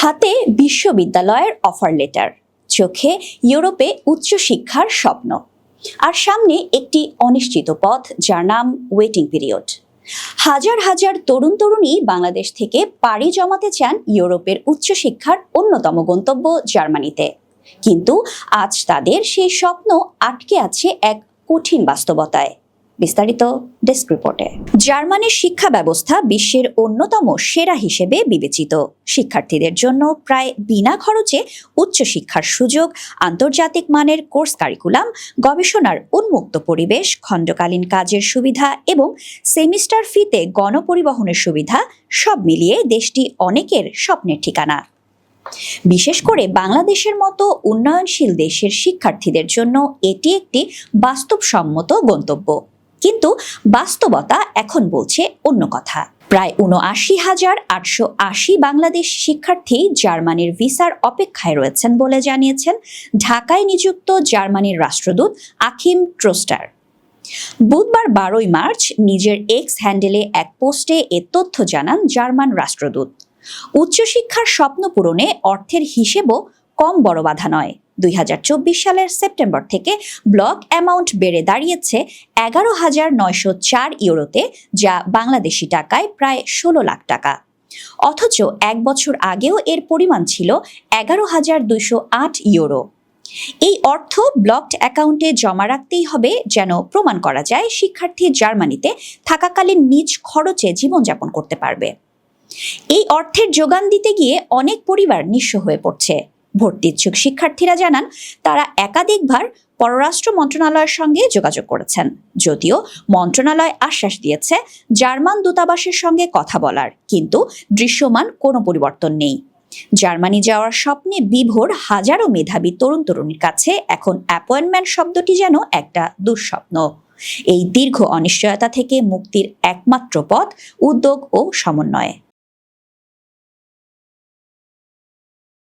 হাতে বিশ্ববিদ্যালয়ের offer letter চোখে ইউরোপে উচ্চশিক্ষার স্বপ্ন। আর সামনে একটি অনিশ্চিত পথ, যার নাম ওয়েটিং পিরিয়ড হাজার হাজার তরুণ তরুণী বাংলাদেশ থেকে পাড়ি জমাতে চান ইউরোপের উচ্চশিক্ষার অন্যতম গন্তব্য জার্মানিতে। কিন্তু আজ তাদের সেই স্বপ্ন আটকে আছে এক কঠিন বাস্তবতায়। বিস্তারিত ডেস্ক রিপোর্টে। জার্মানির শিক্ষা ব্যবস্থা বিশ্বের অন্যতম সেরা হিসেবে বিবেচিত। শিক্ষার্থীদের জন্য প্রায় বিনা খরচে উচ্চশিক্ষার সুযোগ, আন্তর্জাতিক মানের কোর্স কারিকুলাম, গবেষণার উন্মুক্ত পরিবেশ, খণ্ডকালীন কাজের সুবিধা এবং সেমিস্টার ফিতে গণপরিবহনের সুবিধা সব মিলিয়ে দেশটি অনেকের স্বপ্নের ঠিকানা। বিশেষ করে বাংলাদেশের মতো উন্নয়নশীল দেশের শিক্ষার্থীদের জন্য এটি একটি বাস্তবসম্মত গন্তব্য। কিন্তু বাস্তবতা এখন বলছে অন্য কথা। প্রায় উনআশি হাজার আটশো আশি বাংলাদেশ শিক্ষার্থী জার্মানির ভিসার অপেক্ষায় রয়েছেন বলে জানিয়েছেন ঢাকায় নিযুক্ত জার্মানির রাষ্ট্রদূত আখিম ট্রোস্টার। বুধবার বারোই মার্চ নিজের এক্স হ্যান্ডেলে এক পোস্টে এ তথ্য জানান জার্মান রাষ্ট্রদূত। উচ্চশিক্ষার স্বপ্ন পূরণে অর্থের হিসেবও কম বড় বাধা নয়। দুই হাজার চব্বিশ সালের সেপ্টেম্বর থেকে ব্লক অ্যামাউন্ট বেড়ে দাঁড়িয়েছে এগারো হাজার নয়শো চার ইউরোতে, যা বাংলাদেশি টাকায় প্রায় ষোলো লাখ টাকা। অথচ এক বছর আগেও এর পরিমাণ ছিল এগারো হাজার দুইশো আট ইউরো। এই অর্থ ব্লকড অ্যাকাউন্টে জমা রাখতেই হবে যেন প্রমাণ করা যায় শিক্ষার্থী জার্মানিতে থাকাকালীন নিজ খরচে জীবনযাপন করতে পারবে। এই অর্থের যোগান দিতে গিয়ে অনেক পরিবার নিঃস্ব হয়ে পড়ছে। ভর্তি ইচ্ছুক শিক্ষার্থীরা জানান, তারা একাধিকবার পররাষ্ট্র মন্ত্রণালয়ের সঙ্গে যোগাযোগ করেছেন। যদিও মন্ত্রণালয় আশ্বাস দিয়েছে, জার্মান দূতাবাসের সঙ্গে কথা বলার, কিন্তু দৃশ্যমান কোনো পরিবর্তন নেই। জার্মানি যাওয়ার স্বপ্নে বিভোর হাজারো মেধাবী তরুণ তরুণীর কাছে এখন অ্যাপয়েন্টমেন্ট শব্দটি যেন একটা দুঃস্বপ্ন। এই দীর্ঘ অনিশ্চয়তা থেকে মুক্তির একমাত্র পথ উদ্যোগ ও সমন্বয়ে।